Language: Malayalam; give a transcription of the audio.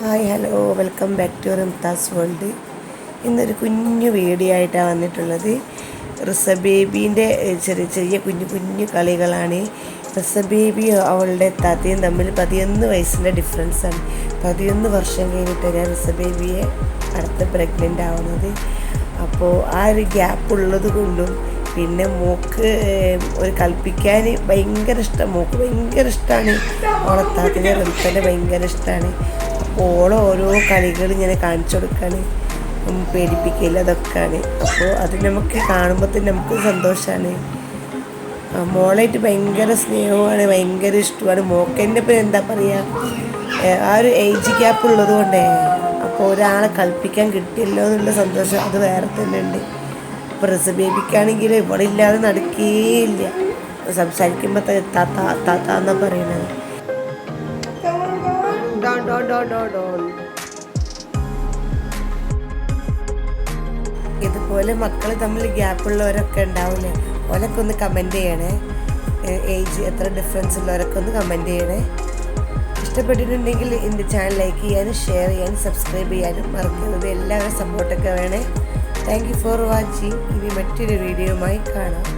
Hi hello. Welcome back to Rimtha's world. ഇന്നൊരു കുഞ്ഞു വീഡിയോ ആയിട്ടാണ് വന്നിട്ടുള്ളത്. റിസ ബേബീന്റെ ചെറിയ ചെറിയ കുഞ്ഞു കുഞ്ഞു കളികളാണ്. റിസ ബേബി അവളുടെ താത്തയും തമ്മിൽ പതിനൊന്ന് വയസ്സിന്റെ ഡിഫറൻസാണ്. പതിനൊന്ന് വർഷം കഴിഞ്ഞിട്ട് ഞാൻ റിസ ബേബിയെ അടുത്ത് പ്രഗ്നന്റ് ആവുന്നത്. അപ്പോൾ ആ ഒരു ഗ്യാപ്പ് ഉള്ളത് കൊണ്ടും പിന്നെ മോക്ക് ഒരു കൽപ്പിക്കാൻ ഭയങ്കര ഇഷ്ടം. മോക്ക് ഭയങ്കര ഇഷ്ടമാണ് ഓളത്താത്തിനെ റിൽപ്പനെ ഭയങ്കര ഇഷ്ടമാണ് അപ്പോൾ ഓരോ കളികൾ ഇങ്ങനെ കാണിച്ചു കൊടുക്കുകയാണ് പേടിപ്പിക്കില്ല അതൊക്കെയാണ് അപ്പോൾ അത് നമുക്ക് കാണുമ്പോൾ തന്നെ നമുക്ക് സന്തോഷമാണ് മോളായിട്ട് ഭയങ്കര സ്നേഹമാണ് ഭയങ്കര ഇഷ്ടമാണ്. മോക്കന്റെ ഇപ്പം എന്താ പറയുക ആ ഒരു ഏജ് ഗ്യാപ്പ് ഉള്ളത് കൊണ്ടേ അപ്പോൾ ഒരാളെ കൽപ്പിക്കാൻ കിട്ടിയല്ലോ എന്നുള്ള സന്തോഷം അത് വേറെ തന്നെ ഉണ്ട് അപ്പോൾ റിസ ബേബിക്കാണെങ്കിൽ ഇവിടെ ഇല്ലാതെ നടക്കേയില്ല സംസാരിക്കുമ്പോൾ താത്ത താത്ത എന്നാ പറയണത്? ഇതുപോലെ മക്കൾ തമ്മിൽ ഗ്യാപ്പുള്ളവരൊക്കെ ഉണ്ടാവില്ലേ ഓലൊക്കെ ഒന്ന് കമന്റ് ചെയ്യണേ. ഏജ് എത്ര ഡിഫറൻസ് ഉള്ളവരൊക്കെ ഒന്ന് കമന്റ് ചെയ്യണേ. ഇഷ്ടപ്പെട്ടിട്ടുണ്ടെങ്കിൽ എന്റെ ചാനൽ ലൈക്ക് ചെയ്യാനും ഷെയർ ചെയ്യാനും സബ്സ്ക്രൈബ് ചെയ്യാനും മറക്കരുത്. എല്ലാവരും സപ്പോർട്ടൊക്കെ വേണേ. താങ്ക് യു ഫോർ വാച്ചിങ് ഇനി മറ്റൊരു വീഡിയോയുമായി കാണാം.